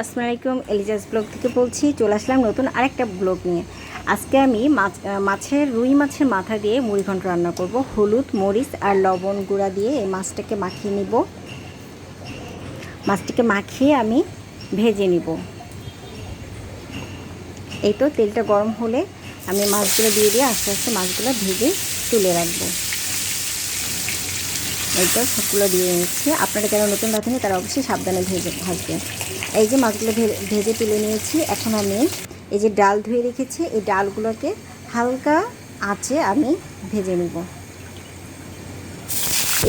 আসসালামু আলাইকুম, এলিজাস ব্লগ থেকে বলছি, চলে আসলাম নতুন আরেকটা ব্লগ নিয়ে। আজকে আমি মাছ মাছের, রুই মাছের মাথা দিয়ে মুড়িঘণ্ট রান্না করব। হলুদ, মরিচ আর লবণ গুঁড়া দিয়ে এই মাছটাকে মাখিয়ে নিব। মাছটিকে মাখিয়ে আমি ভেজে নিব। এই তো তেলটা গরম হলে আমি মাছগুলো দিয়ে দিয়ে আস্তে আস্তে মাছগুলো ভেজে তুলে রাখব। তো সবগুলো দিয়ে নিচ্ছি। আপনারা যারা নতুন রাঁধুনি তারা অবশ্যই সাবধানে ভেজে ভাজবেন। এই যে মাছগুলো ভেজে তুলে নিয়েছি, এখন আমি এই যে ডাল ধুয়ে রেখেছি, এই ডালগুলোকে হালকা আঁচে আমি ভেজে নিব।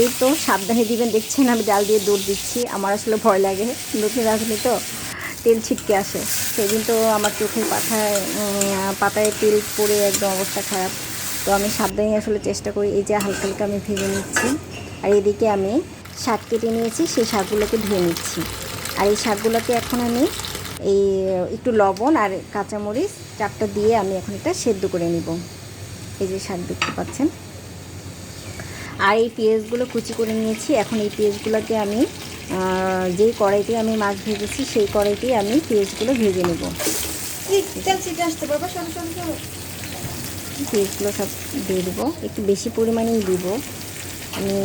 এই তো সাবধানে দিবেন, দেখছেন আমি ডাল দিয়ে দৌড় দিচ্ছি। আমার আসলে ভয় লাগে নতুন রাঁধুনি তো তেল ছিটকে আসে। সেদিন তো আমার চোখের পাতায় পাতায় তেল পড়ে একদম অবস্থা খারাপ। তো আমি সাবধানে আসলে চেষ্টা করি, এই যে হালকা হালকা আমি ভেজে নিচ্ছি। আর এদিকে আমি শাক কেটে নিয়েছি সেই শাকগুলোকে ধুয়ে নিচ্ছি। আর এই শাকগুলোকে এখন আমি এই একটু লবণ আর কাঁচামরিচ চারটা দিয়ে আমি এখন এটা সেদ্ধ করে নিব। এই যে শাক দেখতে পাচ্ছেন। আর এই পেঁয়াজগুলো কুচি করে নিয়েছি। এখন এই পেঁয়াজগুলোকে আমি যেই কড়াইতে আমি মাছ ভেজেছি সেই কড়াইতেই আমি পেঁয়াজগুলো ভেজে নেব। পেঁয়াজগুলো সব দিয়ে দেবো। একটু বেশি পরিমাণেই দিব। আমি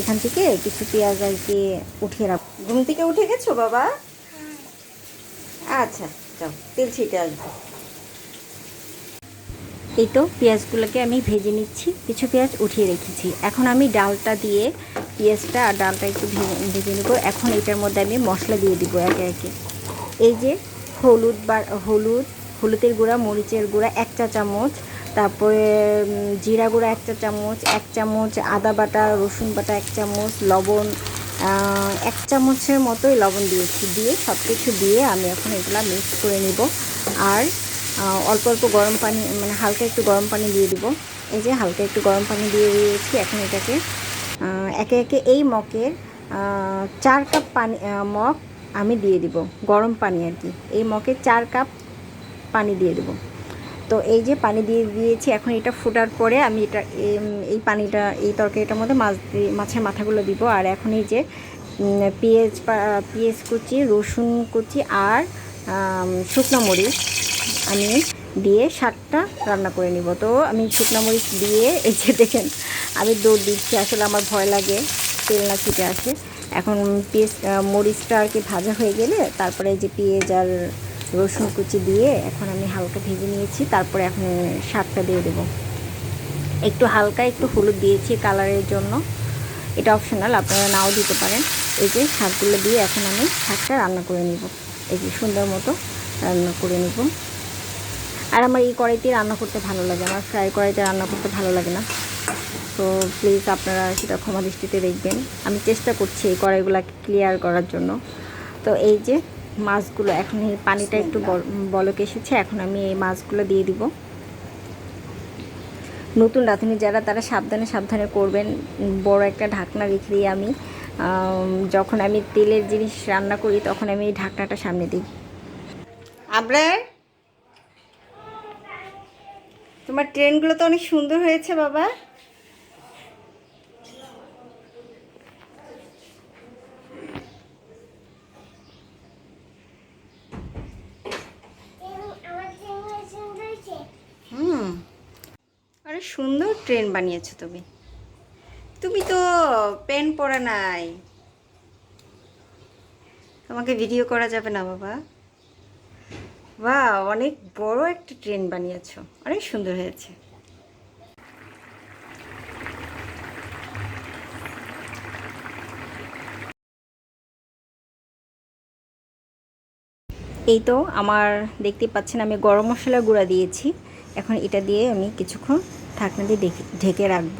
এখান থেকে কিছু পেঁয়াজ আর কি উঠিয়ে রাখব ঘুম থেকে উঠে গেছো, বাবা? আচ্ছা যাও, তেল ছিটে আসব। এই তো, পেঁয়াজগুলোকে আমি ভেজে নিচ্ছি। কিছু পেঁয়াজ উঠিয়ে রেখেছি। এখন আমি ডালটা দিয়ে পেঁয়াজটা আর ডালটা একটু ভেজে ভেজে নেব। এখন এটার মধ্যে আমি মশলা দিয়ে দিব একে একে। এই যে হলুদ বা হলুদ, হলুদের গুঁড়া, মরিচের গুঁড়া এক চা চামচ তারপরে জিরা গুঁড়া এক চামচ এক চামচ আদা বাটা, রসুন বাটা এক চামচ, লবণ এক চামচের মতোই লবণ দিয়েছি, দিয়ে সব কিছু দিয়ে আমি এখন এগুলা মিক্স করে নিব। আর অল্প অল্প গরম পানি মানে হালকা একটু গরম পানি দিয়ে দিব। এই যে হালকা একটু গরম পানি দিয়ে দিয়েছি, এখন এটাকে একে একে এই মকের চার কাপ পানি মগ আমি দিয়ে দিব, গরম পানি আর কি। এই মকে চার কাপ পানি দিয়ে দেবো। তো এই যে পানি দিয়ে দিয়েছি, এখন এটা ফোটার পরে আমি এটা এই পানিটা, এই তরকারিটার মধ্যে মাছ মাছের মাথাগুলো দিব। আর এখন এই যে পেঁয়াজ পেঁয়াজ কুচি, রসুন কুচি আর শুকনো মরিচ আমি দিয়ে শাকটা রান্না করে নিব। তো আমি শুকনো মরিচ দিয়ে, এই যে দেখেন, আমি দৌড় দিচ্ছি, আসলে আমার ভয় লাগে, তেল না ছিটে আসে এখন পেঁয়াজ মরিচটা আর কি ভাজা হয়ে গেলে, তারপরে যে পেঁয়াজ আর রসুন কুচি দিয়ে এখন আমি হালকা ভেজে নিয়েছি। তারপরে এখন শাকটা দিয়ে দেবো। একটু হালকা একটু হলুদ দিয়েছি কালারের জন্য। এটা অপশনাল আপনারা নাও দিতে পারেন। এই যে শাকগুলো দিয়ে এখন আমি শাকটা রান্না করে নিব। এই যে সুন্দর মতো রান্না করে নিব। আর আমার এই কড়াইতে রান্না করতে ভালো লাগে, আমার ফ্রাই কড়াইতে রান্না করতে ভালো লাগে না। তো প্লিজ আপনারা সেটা ক্ষমা দৃষ্টিতে দেখবেন। আমি চেষ্টা করছি এই কড়াইগুলোকে ক্লিয়ার করার জন্য। তো এই যে মাছগুলো, এখন এই পানিটা একটু বল- বলক এসেছে, এখন আমি এই মাছগুলো দিয়ে দিব। নতুন রাঁধুনি যারা, তারা সাবধানে সাবধানে করবেন। বড় একটা ঢাকনা রেখে দিয়ে আমি, যখন আমি তেলের জিনিস রান্না করি, তখন আমি এই ঢাকনাটা সামনে দিই। আবরার, তোমার ট্রেনগুলো তো অনেক সুন্দর হয়েছে বাবা হুম আরে সুন্দর ট্রেন বানিয়েছো তুমি। তুমি তো পেন পরা নাই। তোমাকে ভিডিও করা যাবে না বাবা। বা অনেক বড় একটা ট্রেন বানিয়েছো। অনেক সুন্দর হয়েছে। এই তো আমার দেখতে পাচ্ছেন আমি গরম মশলা গুঁড়া দিয়েছি। এখন এটা দিয়ে আমি কিছুক্ষণ ঢাকনা দিয়ে ঢেকে রাখব।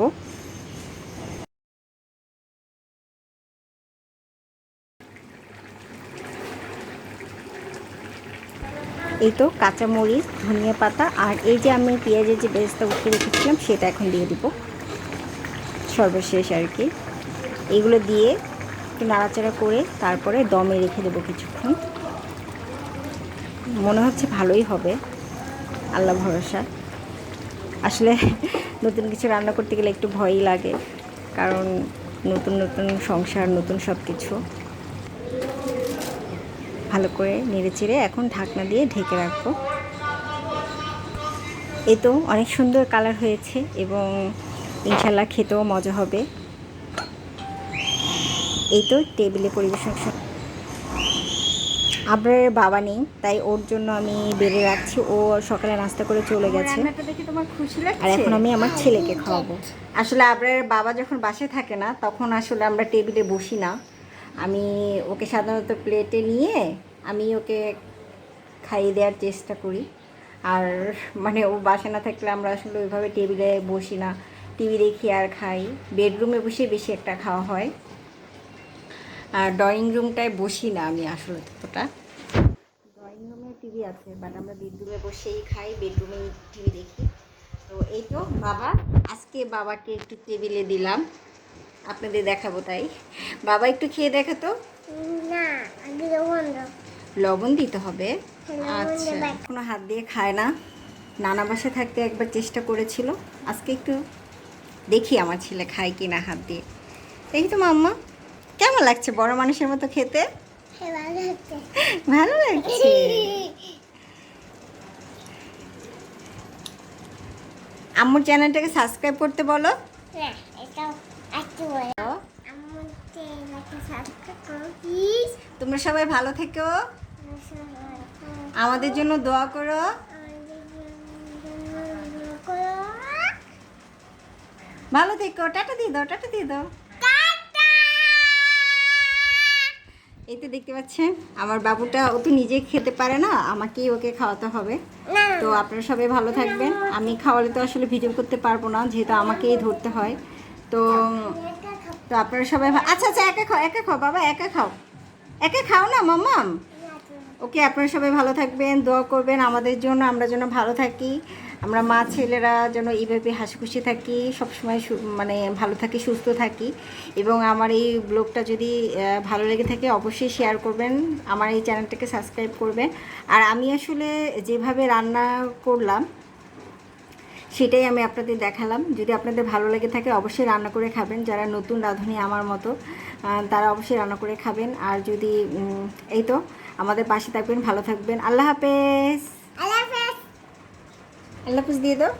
এই তো কাঁচামরিচ, ধনিয়া পাতা, আর এই যে আমি পেঁয়াজের যে বেরেস্তা উঠিয়ে রেখেছিলাম, সেটা এখন দিয়ে দিব। সর্বশেষ আর কি। এগুলো দিয়ে একটু নাড়াচাড়া করে তারপরে দমে রেখে দেবো কিছুক্ষণ। মনে হচ্ছে ভালোই হবে। আল্লাহ ভরসা। আসলে নতুন কিছু রান্না করতে গেলে একটু ভয়ই লাগে, কারণ নতুন নতুন সংসার, নতুন সব কিছু ভালো করে নেড়ে চেড়ে এখন ঢাকনা দিয়ে ঢেকে রাখব। এ তো অনেক সুন্দর কালার হয়েছে এবং ইনশাল্লাহ খেতেও মজা হবে। এই তো টেবিলে পরিবেশন আপনার বাবা নেই তাই ওর জন্য আমি বেড়ে রাখছি ও সকালে নাস্তা করে চলে গেছে। রান্নাটা দেখে তোমার খুশি লাগছে? আর এখন আমি আমার ছেলেকে খাওয়াবো। আসলে আপনার বাবা যখন বাসায় থাকে না তখন আসলে আমরা টেবিলে বসি না। আমি ওকে সাধারণত প্লেটে নিয়ে আমি ওকে খাইয়ে দেওয়ার চেষ্টা করি। আর মানে ও বাসায় না থাকলে আমরা আসলে ওইভাবে টেবিলে বসি না। টিভি দেখি আর খাই। বেডরুমে বসে বেশি একটা খাওয়া হয়। আর ড্রয়িং রুমটায় বসি না আমি আসলে অতটা ড্রয়িং রুমে টিভি আছে বাট আমরা বেডরুমে বসেই খাই বেডরুমে টিভি দেখি। তো এই তো বাবা আজকে বাবাকে একটু টেবিলে দিলাম। আপনাদের দেখাবো তাই। বাবা একটু খেয়ে দেখাতো না আগে লবণ দাও। লবণ দিতে হবে? লবণ আচ্ছা। কোনো হাত দিয়ে খায় না। নানা বাসায় থাকতে একবার চেষ্টা করেছিল। আজকে একটু দেখি আমার ছেলে খায় কি না হাত দিয়ে। দেখি তো মাম্মা কেমন লাগছে বড় মানুষের মতো খেতে? হ্যাঁ ভালো লাগছে? আম্মুর চ্যানেলটাকে সাবস্ক্রাইব করতে বলো। তোমরা সবাই ভালো থেকো। আমাদের জন্য দোয়া করো। ভালো থেকো। টাটা দিয়ে দাও, টাটা দিয়ে দাও। এই তো দেখতে পাচ্ছেন, আমার বাবুটা ও তো নিজে খেতে পারে না, আমাকেই ওকে খাওয়াতে হবে। তো আপনারা সবাই ভালো থাকবেন। আমি খাওয়ালে তো আসলে ভিডিও করতে পারব না, যেহেতু আমাকেই ধরতে হয়। তো তো আপনারা সবাই আচ্ছা আচ্ছা একা খাও একা খাও, বাবা, একা খাও। একা খাও না, মাম্মাম? ওকে, আপনারা সবাই ভালো থাকবেন, দোয়া করবেন আমাদের জন্য, আমরা যেন ভালো থাকি। আমরা মা ছেলেরা যেন এইভাবে হাসি খুশি থাকি, সবসময় মানে ভালো থাকি, সুস্থ থাকি। এবং আমার এই ব্লগটা যদি ভালো লেগে থাকে অবশ্যই শেয়ার করবেন, আমার এই চ্যানেলটাকে সাবস্ক্রাইব করবেন। আর আমি আসলে যেভাবে রান্না করলাম, সেটাই আমি আপনাদের দেখালাম। যদি আপনাদের ভালো লেগে থাকে অবশ্যই রান্না করে খাবেন। যারা নতুন রাঁধুনি আমার মতো তারা অবশ্যই রান্না করে খাবেন। আর যদি এই তো, আমাদের পাশে থাকবেন, ভালো থাকবেন। আল্লাহ হাফেজ! আল্লাহ হাফিজ দিয়ে দাও।